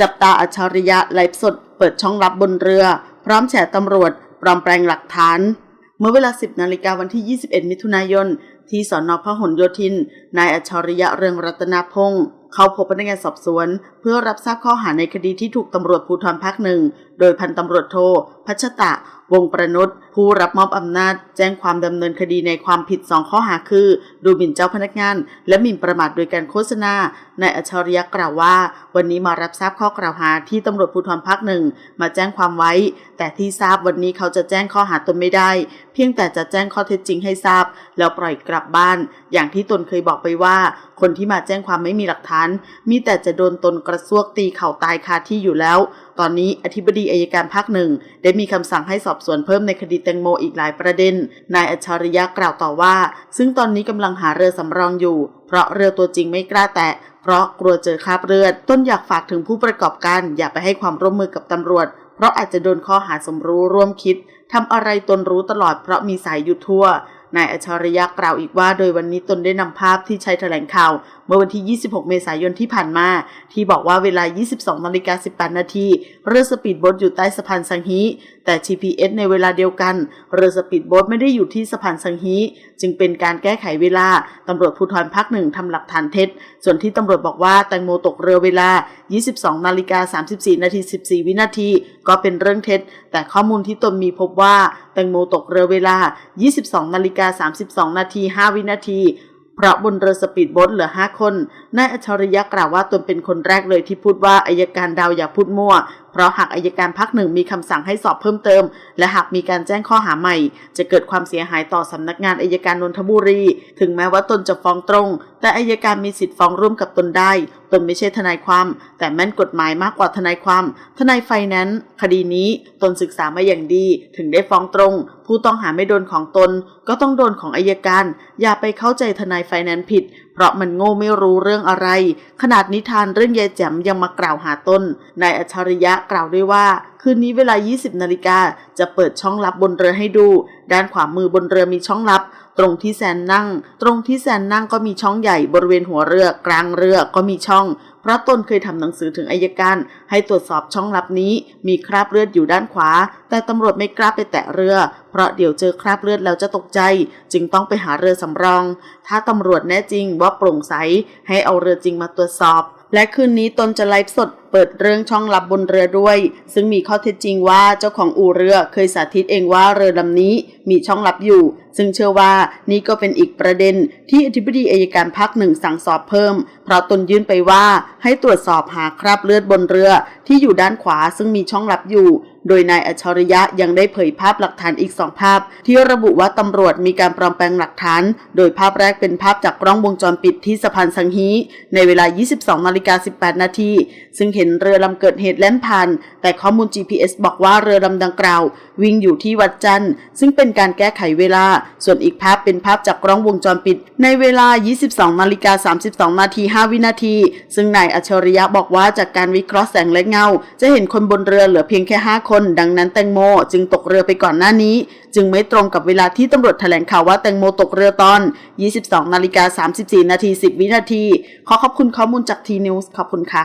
จับตาอัจฉริยะไลฟ์สด เปิดช่องลับบนเรือ พร้อมแฉตำรวจ ปลอมแปลงหลักฐาน เมื่อเวลา 10 นาฬิกาวันที่ 21 มิถุนายน ที่สอนอพหลโยธิน นายอัจฉริยะเรืองรัตนพงศ์เขาพบพนักงานสอบสวน เพื่อรับทราบข้อหาในคดีที่ถูกตำรวจภูธรภาคหนึ่ง โดยพันตำรวจโท พัชตะ วงประนุษผู้รับมอบอำนาจ แจ้งความดำเนินคดีในความผิด2ข้อหาคือ ดูหมิ่นเจ้าพนักงาน และหมิ่นประมาทโดยการโฆษณา นายอัจฉริยะกล่าวว่า วันนี้มารับทราบข้อกล่าวหาที่ตำรวจภูธรภาคหนึ่งมาแจ้งความไว้ แต่ที่ทราบวันนี้เขาจะแจ้งข้อหาตนไม่ได้ เพียงแต่จะแจ้งข้อเท็จจริงให้ทราบ แล้วปล่อยกลับบ้าน อย่างที่ตนเคยบอกไปว่า คนที่มาแจ้งความไม่มีหลักฐาน มีแต่จะโดนตนกระซวกตีเข่าตายคาที่อยู่แล้ว ตอนนี้อธิบดีอายการภาคหนึ่งได้มีคำสั่งให้สอบสวนเพิ่มในคดีแตงโมอีกหลายประเด็น นายอัจฉริยะกล่าวต่อว่า ซึ่งตอนนี้กำลังหาเรือสำรองอยู่ เพราะเรือตัวจริงไม่กล้าแตะเพราะกลัวเจอคราบเลือด ต้นอยากฝากถึงผู้ประกอบการ อย่าไปให้ความร่วมมือกับตำรวจ เพราะอาจจะโดนข้อหาสมรู้ร่วมคิดทำอะไรตนรู้ตลอดเพราะมีสายอยู่ทั่วนายอัจฉริยะกล่าวอีกว่า โดยวันนี้ตนได้นำภาพที่ใช้แถลงข่าว เมื่อวันที่ 26 เมษายนที่ผ่านมา ที่บอกว่าเวลา 22นาฬิกา18 นาทีเรือสปีดโบ๊ทอยู่ใต้สะพานสังฮี แต่ GPS ในเวลาเดียวกัน เรือสปีดโบ๊ทไม่ได้อยู่ที่สะพานสังฮี จึงเป็นการแก้ไขเวลา ตำรวจภูธรภาคหนึ่งทำหลักฐานเท็จ ส่วนที่ตำรวจบอกว่าแตงโมตกเรือเวลา 22นาฬิกา34 นาที 14 วินาที ก็เป็นเรื่องเท็จ แต่ข้อมูลที่ตนมีพบว่าแตงโมตกเรือเวลา 22นาฬิกา32 นาที 5 วินาที เพราะบนเรือสปีดโบ๊ทเหลือ 5 คน นายอัจฉริยะกล่าวว่าตนเป็นคนแรกเลยที่พูดว่าอายการดาวอย่าพูดมั่ว ราะหากอายการภาคหนึ่งมีคำสั่งให้สอบเพิ่มเติม และหากมีการแจ้งข้อหาใหม่ จะเกิดความเสียหายต่อสำนักงานอายการนนทบุรี ถึงแม้ว่าตนจะฟ้องตรง แต่อายการมีสิทธิ์ฟ้องร่วมกับตนได้ ตนไม่ใช่ทนายความ แต่แม่นกฎหมายมากกว่าทนายความ ทนายไฟแนนซ์คดีนี้ตนศึกษามาอย่างดี ถึงได้ฟ้องตรง ผู้ต้องหาไม่โดนของตน ก็ต้องโดนของอายการ อย่าไปเข้าใจทนายไฟแนนซ์ผิด เพราะมันโง่ไม่รู้เรื่องอะไร ขนาดนิทานเรื่องยายแจ่มยังมากล่าวหาตนนายอัจฉริยะกล่าวด้วยว่า คืนนี้เวลา 20 นาฬิกาจะเปิดช่องลับบนเรือให้ดู ด้านขวามือบนเรือมีช่องลับ ตรงที่แซนนั่ง ตรงที่แซนนั่งก็มีช่องใหญ่บริเวณหัวเรือกลางเรือก็มีช่อง เพราะตนเคยทำหนังสือถึงอายการ ให้ตรวจสอบช่องลับนี้ มีคราบเลือดอยู่ด้านขวา แต่ตำรวจไม่กล้าไปแตะเรือ เพราะเดี๋ยวเจอคราบเลือดแล้วจะตกใจ จึงต้องไปหาเรือสำรอง ถ้าตำรวจแน่จริงว่าโปร่งใสให้เอาเรือจริงมาตรวจสอบ และคืนนี้ตนจะไลฟ์สดเปิดเรื่องช่องลับบนเรือด้วย ซึ่งมีข้อเท็จจริงว่าเจ้าของอู่เรือเคยสาธิตเองว่าเรือลำนี้มีช่องลับอยู่ ซึ่งเชื่อว่านี่ก็เป็นอีกประเด็นที่อธิบดีอายการภาคหนึ่งสั่งสอบเพิ่ม เพราะตนยื่นไปว่าให้ตรวจสอบหาคราบเลือดบนเรือที่อยู่ด้านขวาซึ่งมีช่องลับอยู่ โดยนายอัจฉริยะยังได้เผยภาพหลักฐานอีกสองภาพ ที่ระบุว่าตำรวจมีการปลอมแปลงหลักฐาน โดยภาพแรกเป็นภาพจากกล้องวงจรปิดที่สะพานสังฮี ในเวลา 22นาฬิกา18 นาที ซึ่งเห็นเรือลำเกิดเหตุแล่นผ่าน แต่ข้อมูล GPS บอกว่าเรือลำดังกล่าว วิ่งอยู่ที่วัดจันทร์ ซึ่งเป็นการแก้ไขเวลา ส่วนอีกภาพเป็นภาพจากกล้องวงจรปิด ในเวลา 22นาฬิกา32นาที5วินาที ซึ่งนายอัจฉริยะบอกว่าจากการวิเคราะห์แสงและเงา จะเห็นคนบนเรือเหลือเพียงแค่ 5 คนน ดังนั้นแตงโมจึงตกเรือไปก่อนหน้านี้ จึงไม่ตรงกับเวลาที่ตำรวจแถลงข่าวว่าแตงโมตกเรือตอน 22นาฬิกา34นาที10 วินาที ขอขอบคุณข้อมูลจากทีนิวส์ขอบคุณค่ะ